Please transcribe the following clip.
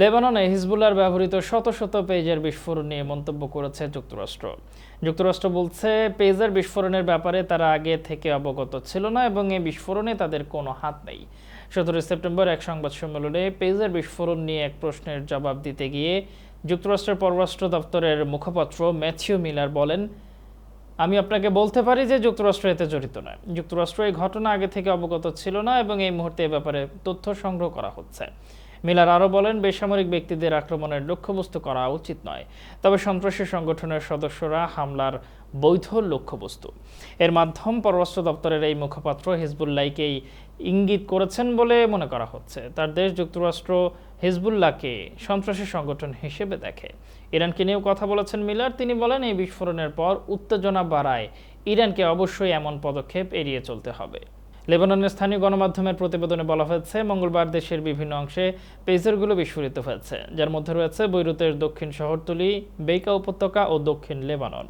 লেবাননে হিজবুল্লার ব্যবহৃত শত শত পেজের বিস্ফোরণ নিয়ে মন্তব্য করেছে যুক্তরাষ্ট্র। যুক্তরাষ্ট্র বলছে, পেজের বিস্ফোরণের ব্যাপারে তারা আগে থেকে অবগত ছিল না এবং এই বিস্ফোরণে তাদের কোনো হাত নেই। সতেরোই সেপ্টেম্বর এক সংবাদ সম্মেলনে পেজের বিস্ফোরণ নিয়ে এক প্রশ্নের জবাব দিতে গিয়ে যুক্তরাষ্ট্রের পররাষ্ট্র দপ্তরের মুখপাত্র ম্যাথিউ মিলার বলেন, আমি আপনাকে বলতে পারি যে যুক্তরাষ্ট্র এতে জড়িত নয়। যুক্তরাষ্ট্র এই ঘটনা আগে থেকে অবগত ছিল না এবং এই মুহূর্তে এ ব্যাপারে তথ্য সংগ্রহ করা হচ্ছে। মিলার আরও বলেন, বেসামরিক ব্যক্তিদের আক্রমণের লক্ষ্যবস্তু করা উচিত নয়। তবে সন্ত্রাসী সংগঠনের সদস্যরা হামলার বৈধ লক্ষ্যবস্তু। এর মাধ্যম পররাষ্ট্র দপ্তরের এই মুখপাত্র হিজবুল্লাহকেই ইঙ্গিত করেছেন বলে মনে করা হচ্ছে। তার দেশ যুক্তরাষ্ট্র হিজবুল্লাহকে সন্ত্রাসী সংগঠন হিসেবে দেখে। ইরানকে নিয়েও কথা বলেছেন মিলার। তিনি বলেন, এই বিস্ফোরণের পর উত্তেজনা বাড়ায় ইরানকে অবশ্যই এমন পদক্ষেপ এড়িয়ে চলতে হবে। লেবাননের স্থানীয় গণমাধ্যমের প্রতিবেদনে বলা হয়েছে, মঙ্গলবার দেশের বিভিন্ন অংশে পেজারগুলো বিস্ফোরিত হয়েছে, যার মধ্যে রয়েছে বৈরুতের দক্ষিণ শহরতলি, বেইকা উপত্যকা ও দক্ষিণ লেবানন।